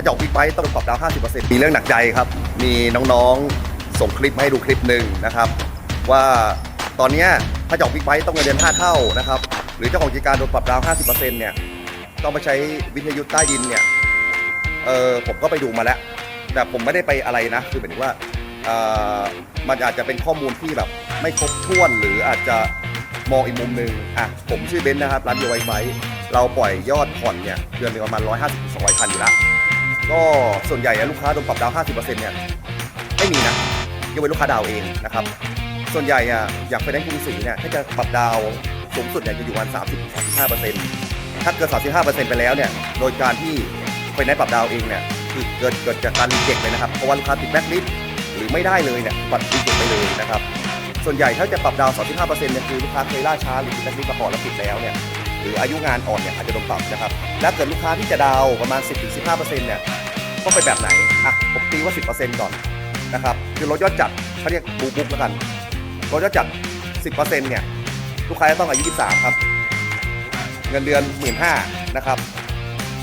าจะออกบิ๊กไบค์ต้องปรับดาวน์50%มีเรื่องหนักใจครับ มีน้องๆส่งคลิปมาให้ดูคลิปหนึ่งนะครับ ว่าตอนนี้ถ้าจะออกบิ๊กไบค์ต้องเงินเดือน5เท่านะครับ หรือเจ้าของกิจการโดนปรับดาวน์50%เนี่ยต้องไปใช้วิทยุใต้ดินเนี่ยเออผมก็ไปดูมาแล้ว แต่ผมไม่ได้ไปอะไรนะ คือหมายถึงว่าเออมันอาจจะเป็นข้อมูลที่แบบไม่ครบถ้วนหรืออาจจะมองอีกมุมหนึ่งอะผมชื่อเบนซ์นะครับร้านยวไวไฟเราปล่อยยอดผ่อนเนี่ยเดือนหนึงประมาณ 150 200คันอยู่แล้ว ก็ส่วนใหญ่ลูกค้าโดนปรับดาว 50%เนี่ยไม่มีนะยกเว้นลูกค้าดาวเองนะครับ ส่วนใหญ่อะอยากไปได้กรุงศรีเนี่ยถ้าจะปรับดาวสูงสุดเนี่ยจะอยู่ประมาณ30-35%ถ้าเกิน35%ไปแล้วเนี่ยโดยการที่ไปได้ปรับดาวเองเนี่ยคือเกิดเกิดจากการรีเจ็คเลยนะครับเพราะว่าลูกค้าติดแบ็คลิสต์หรือไม่ได้เลยเนี่ยปัดรีเจ็คไปเลยนะครับส่วนใหญ่ถ้าจะปรับดาว 35%เนี่ยคือลูกค้าเคยล่าช้าหรือติดแบ็คลิสต์มาก่อนแล้วปิดแล้วเนี่ยหรืออายุงานอ่อนเนี่ยอาจจะโดนปรับนะครับและเกิดลูกค้าที่จะดาวประมาณ 10-15%เนี่ย ต้องเป็นแบบไหนอะผมตีว่า 10%ก่อนนะครับคือลดยอดจัดเขาเรียกบูบุ๊กแล้วกันลดยอดจัด 10%เนี่ยลูกค้าจะต้องอายุ 23 ครับ เงินเดือน1 5ื่นนะครับ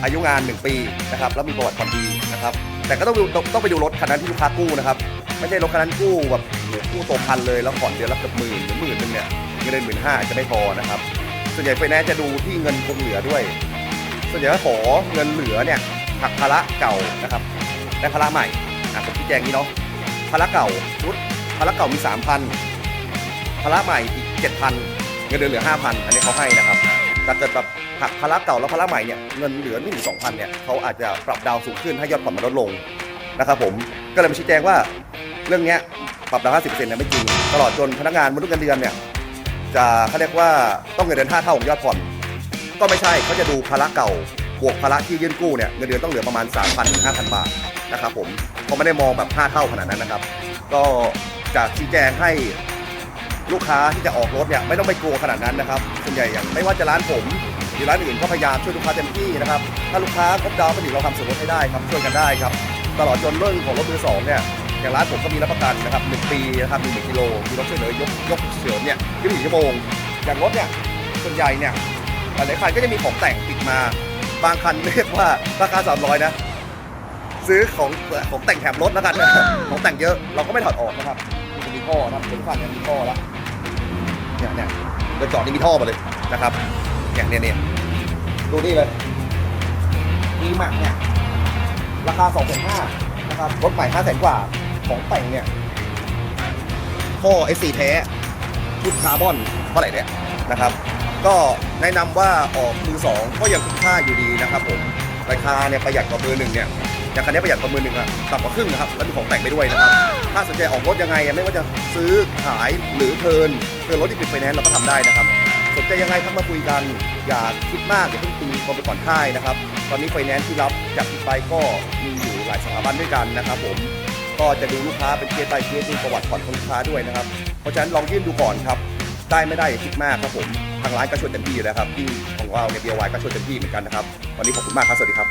อายุงาน 1 ปีนะครับ แล้วมีประวัติความดีนะครับ แต่ก็ต้องดูต้องไปดูรถคันนั้นที่ลูกค้ากู้นะครับ ไม่ใช่รถคันนั้นกู้แบบโอ้โหกู้ตัวพันเลยแล้วผ่อนเดือนละเกือบหมื่นหรือหมื่นนึงเนี่ยเงินเดือนหมื่นห้าจะไม่พอนะครับ ส่วนใหญ่ไฟแนนซ์จะดูที่เงินคงเหลือด้วย ส่วนใหญ่ก็ขอเงินเหลือเนี่ย หักภาระเก่านะครับและภาระใหม่อะผมชี้แจงนี้เนาะภาระเก่าชุดภาระเก่ามี 3,000ภาระใหม่อีก 7,000เงินเดือนเหลือ 5,000 อันนี้เขาให้นะครับแต่เกิดแบบหักภาระเก่าแล้วภาระใหม่เนี่ยเงินเหลือไม่ถึง2,000เนี่ยเขาอาจจะปรับดาวสูงขึ้นให้ยอดผ่อนมันลดลงนะครับผมก็เลยมาชี้แจงว่าเรื่องเนี้ยปรับดาวน์50%เนี่ยไม่จริงตลอดจนพนักงานมนุษย์เงินเดือนเนี่ยจะเขาเรียกว่าต้องเงินเดือน5เท่าของยอดผ่อน ก็ไม่ใช่เขาจะดูภาระเก่า บวกภาระที่ยื่นกู้เนี่ยเงินเดือนต้องเหลือประมาณ 3,000ถึง5,000 บาทนะครับผมเขาไม่ได้มองแบบ 5 เท่าขนาดนั้นนะครับ ก็จะชี้แจงให้ลูกค้าที่จะออกรถเนี่ยไม่ต้องไปกลัวขนาดนั้นนะครับส่วนใหญ่อย่างไม่ว่าจะร้านผมหรือร้านอื่นก็พยายามช่วยลูกค้าเต็มที่นะครับ ถ้าลูกค้าครบดาวน์ไปถึงเราทำส่วนลดให้ได้ครับช่วยกันได้ครับ ตลอดจนเรื่องของรถมือสองเนี่ยอย่างร้านผมก็มีรับประกันนะครับหนึ่งปีนะครับมีหนึ่งกิโลมีรถช่วยเหลือยกยกเสริมเนี่ย24ชั่วโมงอย่างรถเนี่ยส่วนใหญ่เนี่ยหลายๆคันก็จะมีของแต่งติดมา บางคันเรียกว่าราคา 300 นะ ซื้อของของแต่งแถมรถแล้วกันนะของแต่งเยอะเราก็ไม่ถอดออกนะครับนี่จะมีท่อนะครับเป็นฟันเนี่ยมีท่อแล้วเนี่ยเนี่ยโดยจอดนี่มีท่อมาเลยนะครับเนี่ยเนี่ยเนี่ยดูนี่เลยมีหมักเนี่ยราคา2 5 0 0 0นะครับรถใหม่5 0 0 0 0 0กว่าของแต่งเนี่ยท่อไอซีแท้ชุดคาร์บอนเท่าไหร่เนี่ยนะครับ ก็แนะนำว่าออกมือสองก็ยังคุ้มค่าอยู่ดีนะครับผมราคาเนี่ยประหยัดกว่ามือหนึ่งเนี่ยอย่างคันนี้ประหยัดกว่ามือหนึ่งอะต่ำกว่าครึ่งนะครับแล้วมีของแต่งไปด้วยนะครับ ถ้าสนใจออกรถยังไงอะไม่ว่าจะซื้อขายหรือเทิร์นเทิร์นรถที่ปิดไฟแนนซ์เราก็ทำได้นะครับ สนใจยังไงทักมาคุยกันอย่าคิดมากอย่าเพิ่งตีความไปก่อนค่ายนะครับ ตอนนี้ไฟแนนซ์ที่รับจากที่ไปก็มีอยู่หลายสถาบันด้วยกันนะครับผมก็จะดูลูกค้าเป็นเคส by เคสดูประวัติผ่อนของลูกค้าด้วยนะครับ เพราะฉะนั้นลองยื่นดูก่อนครับ ได้ไม่ได้อย่าคิดมากครับผมทางร้านก็ช่วยเต็มที่อยู่แล้วครับที่ของเราเนี่ย DIY ก็ช่วยเต็มที่เหมือนกันนะครับวันนี้ขอบคุณมากครับสวัสดีครับ